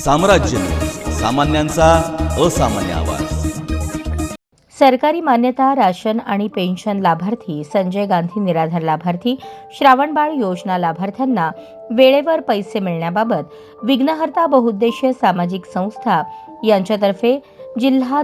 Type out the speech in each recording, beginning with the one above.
साम्राज्य. सामान्यांचा असामान्य आवाज. सरकारी मान्यता राशन आणि पेन्शन लाभार्थी संजय गांधी निराधार लाभार्थी श्रावणबाळ योजना लाभार्थ्यांना वेळेवर पैसे मिळण्याबाबत विघ्नहर्ता बहुउद्देशीय सामाजिक संस्था यांच्यातर्फे जिल्हा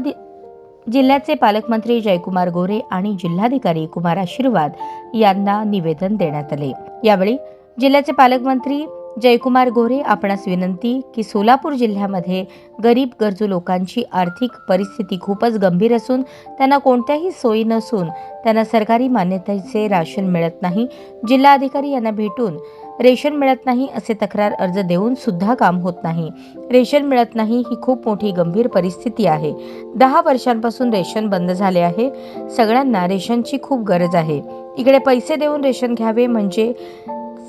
जिल्ह्याचे पालकमंत्री जयकुमार गोरे आणि जिल्हाधिकारी कुमार आशीर्वाद यांना निवेदन देण्यात आले. यावेळी जिल्ह्याचे पालकमंत्री जयकुमार गोरे आपणास विनंती की सोलापूर जिल्ह्यामध्ये गरीब गरजू लोकांची आर्थिक परिस्थिती खूपच गंभीर असून त्यांना कोणत्याही सोयी नसून त्यांना सरकारी मान्यतेचे राशन मिळत नाही. जिल्हाधिकारी यांना भेटून रेशन मिळत नाही असे तक्रार अर्ज देऊन सुद्धा काम होत नाही. रेशन मिळत नाही ही खूप मोठी गंभीर परिस्थिती आहे. दहा वर्षांपासून रेशन बंद झाले आहे. सगळ्यांना रेशनची खूप गरज आहे. इकडे पैसे देऊन रेशन घ्यावे म्हणजे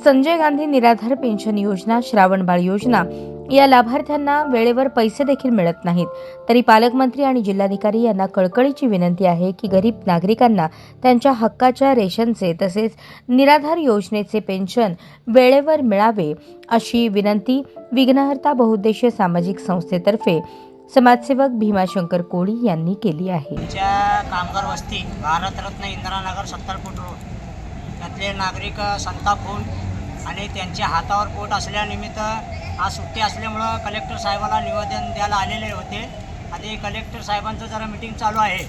संजय गांधी निराधार पेन्शन योजना श्रावणबाळ योजना या लाभार्थ्यांना वेळेवर पैसे देखील मिळत नाहीत. तरी पालकमंत्री आणि जिल्हाधिकारी यांना कळकळीची विनंती आहे की गरीब नागरिकांना त्यांच्या हक्काच्या रेशनचे तसेच निराधार योजनेचे पेन्शन वेळेवर मिळावे अशी विनंती विघ्नहर्ता बहुउद्देशीय सामाजिक संस्थेतर्फे समाजसेवक भीमाशंकर कोळी यांनी केली आहे. कामगार वस्ती भारतरत्न इंदिरानगर सत्तर फूट रोड. त्यातले नागरिक संताप होऊन आणि त्यांच्या हातावर पोट असल्यानिमित्त आज सुट्टी असल्यामुळं कलेक्टर साहेबाला निवेदन द्यायला आलेले होते. आणि कलेक्टर साहेबांचं जरा मिटिंग चालू आहे.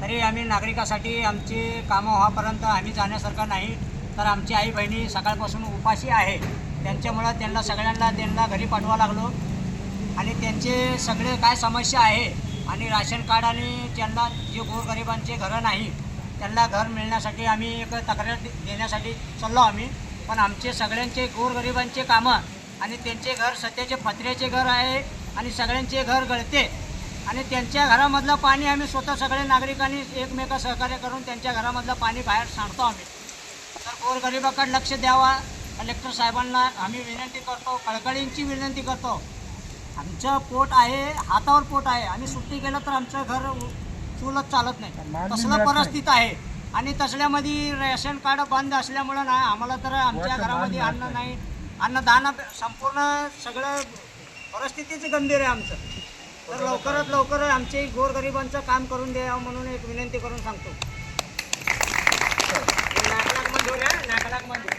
तरी आम्ही नागरिकासाठी आमची कामं व्हापर्यंत आम्ही जाण्यासारखं नाही. तर आमची आई बहिणी सकाळपासून उपाशी आहे. त्यांच्यामुळं त्यांना सगळ्यांना त्यांना घरी पाठवा लागलो. आणि त्यांचे सगळे काय समस्या आहे आणि राशन कार्ड आणि त्यांना जे गोरगरिबांचे घरं नाही त्यांना घर मिळण्यासाठी आम्ही एक तक्रार देण्यासाठी चाललो आम्ही. पण आमचे सगळ्यांचे गोरगरिबांचे कामं आणि त्यांचे घर सध्याचे पत्र्याचे घर आहे आणि सगळ्यांचे घर गळते. आणि त्यांच्या घरामधलं पाणी आम्ही स्वतः सगळे नागरिकांनी एकमेका सहकार्य करून त्यांच्या घरामधलं पाणी बाहेर सांडतो आम्ही. तर गोरगरिबाकडे लक्ष द्यावा. कलेक्टर साहेबांना आम्ही विनंती करतो कळकळींची विनंती करतो. आमचं पोट आहे हातावर पोट आहे. आणि सुट्टी गेलं तर आमचं घर चुलत चालत नाही. तसलं परिस्थिती आहे. आणि तसल्यामध्ये रेशन कार्ड बंद असल्यामुळं ना आम्हाला तर आमच्या घरामध्ये अन्न नाही. अन्नदान संपूर्ण सगळं परिस्थितीच गंभीर आहे आमचं. तर लवकरात लवकर आमचे गोरगरिबांचं काम करून द्यावं म्हणून एक विनंती करून सांगतो. नाक लाख मंजूर आहे मंजूर.